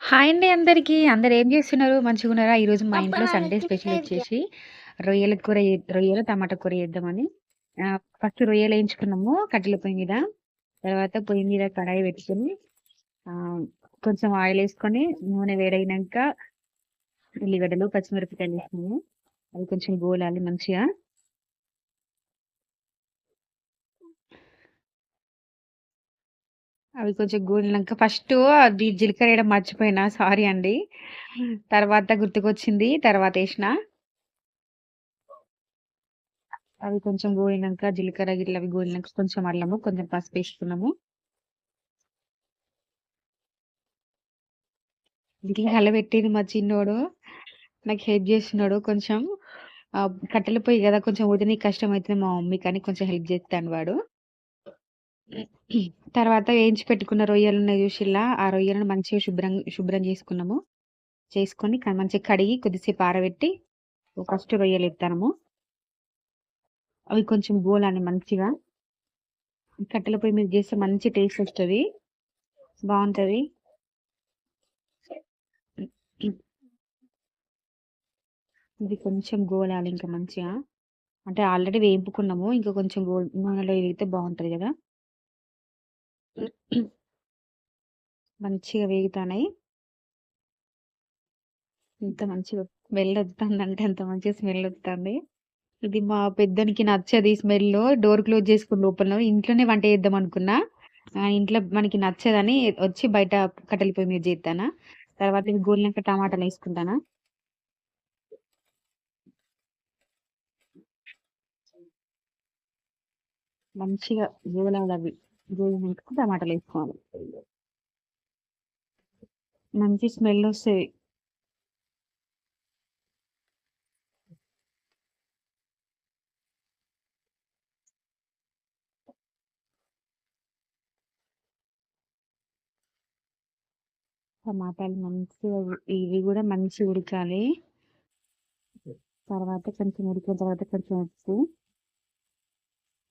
Hi అండి అందరికీ. అందరూ ఏం జేస్తున్నారు? మంచిగున్నారా? ఈరోజు మా ఇంట్లో సండే స్పెషల్ వచ్చేసి రొయ్యల కూర రొయ్యలు, టమాటా కూర చేద్దామని. ఫస్ట్ రొయ్యలేయించుకున్నాము కట్టెల పొయ్యి మీద. తర్వాత పొయ్యి మీద కడాయి పెట్టుకొని కొంచెం ఆయిలేసుకొని నూనె వేడయినంక ఉల్లిగడ్డలు, పచ్చిమిరపకాయలు ఏసినాము. అవి కొంచెం గోలాలి మంచిగా. అవి కొంచెం గోలినాక ఫస్ట్ అది జీలకర్ర వేయడం మర్చిపోయినా సారీ అండి. తర్వాత గుర్తుకొచ్చింది. తర్వాత వేసిన అవి కొంచెం గోలినాక జీలకర్ర గిట్ల అవి గోలినాక కొంచెం అల్లము, కొంచెం పసుపేసుకున్నాము. ఇట్లా కలబెట్టేది మా చిన్నోడు. నాకు హెల్ప్ చేస్తున్నాడు కొంచెం. ఆహ్, కట్టెల పొయ్యి గదా! కొంచెం కష్టం అవుతుంది మా కానీ కొంచెం హెల్ప్ చేస్తాను వాడు. తర్వాత వేయించి పెట్టుకున్న రొయ్యలు ఉన్నాయి చూసిల్లా. ఆ రొయ్యలను మంచిగా శుభ్రం శుభ్రం చేసుకున్నాము. చేసుకొని మంచిగా కడిగి కొద్దిసేపు ఆరబెట్టి ఫస్ట్ రొయ్యలు ఎత్తాము. అవి కొంచెం గోలాలి మంచిగా. కట్టెల పొయ్యి మీద చేస్తే మంచి వస్తుంది. బాగుంటుంది. ఇది కొంచెం గోలాలి ఇంకా మంచిగా. అంటే ఆల్రెడీ వేయింపుకున్నాము. ఇంకా కొంచెం గోల్ నూనెలో ఏగితే బాగుంటుంది కదా. మంచిగా వేగుతాన్నాయి. ఎంత మంచిగా స్మెల్లొత్తాందంటే అంత మంచిగా వస్తుంది ఇది మా పెద్దనికి నచ్చదు ఈ స్మెల్లు. డోర్ క్లోజ్ చేసుకుని లోపల ఇంట్లోనే వంట చేద్దాం అనుకున్నా ఇంట్లో మనకి నచ్చదని వచ్చి బయట కట్టెల పొయ్యి మీద జేత్తానా. తర్వాత ఇవి టమాటాలు వేసుకుంటానా మంచిగా అవి గోలాలవి. టమాటాలు వేసుకోవాలి మంచి స్మెల్లొస్తది. టమాటాలు మంచిగా ఇవి కూడా మంచిగా ఉడకాలి. తర్వాత కొంచెం ఉడికిన తర్వాత కొంచెం ఉప్పు.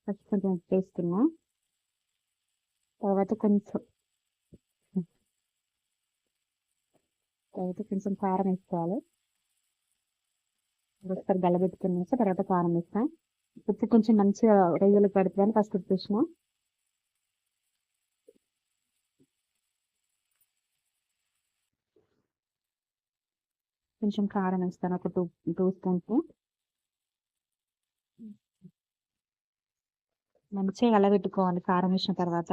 ఫస్ట్ కొంచెం ఉప్పేస్తున్నా. తర్వాత కొంచెం తర్వాత కొంచెం కారం కారమేసుకోవాలి. ఒకసారి గలబెట్టుకున్నాక తర్వాత కారమేస్తా. ఉప్పు కొంచెం మంచిగా రొయ్యలకు పడుతుందని ఫస్ట్ ఉప్పేసిన. కొంచెం కారం ఇస్తాను ఒక 2, 2 స్పూన్స్. మంచిగా వెలబెట్టుకోవాలి కారం వేసిన తర్వాత.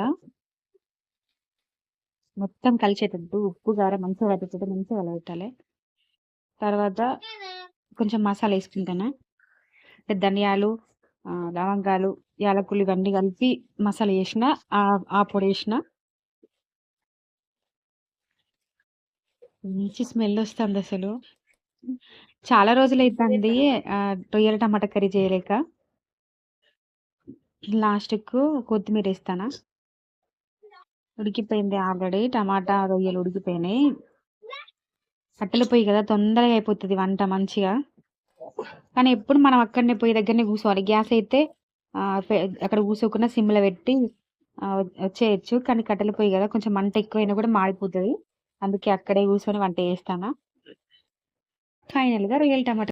మొత్తం కలిసేటట్టు ఉప్పు, కారం మంచిగా పట్టేటట్టు మంచిగా కలబెట్టాలి. తర్వాత కొంచెం మసాలేసుకుంటాను. అంటే ధనియాలు, లవంగాలు, యాలకులు ఇవన్నీ కలిపి మసాలా వేసిన ఆ పొడి వేసిన మంచి స్మెల్ వస్తుంది అసలు చాలా రోజులు అవుతుంది రొయ్యల టమాటా కర్రీ చేయలేక. లాస్ట్‌కు కొత్తిమీరేస్తానా. ఉడికిపోయింది ఆల్రెడీ. టమాటా, రొయ్యలు ఉడికిపోయినాయి. కట్టెల పొయ్యి కదా తొందరగా అయిపోతుంది వంట మంచిగా. కానీ ఎప్పుడు మనం అక్కడనే పొయ్యి దగ్గరనే కూసోవాలి. గ్యాస్ అయితే అక్కడ కూసోకుండా సిమ్‌లో పెట్టి వచ్చేయచ్చు వచ్చేయొచ్చు. కానీ కట్టెల పొయ్యి కదా కొంచెం మంట ఎక్కువైనా కూడా మాడిపోతుంది అందుకే అక్కడే కూర్చొని వంట చేస్తానా. ఫైనల్‌గా రొయ్యల టమాటా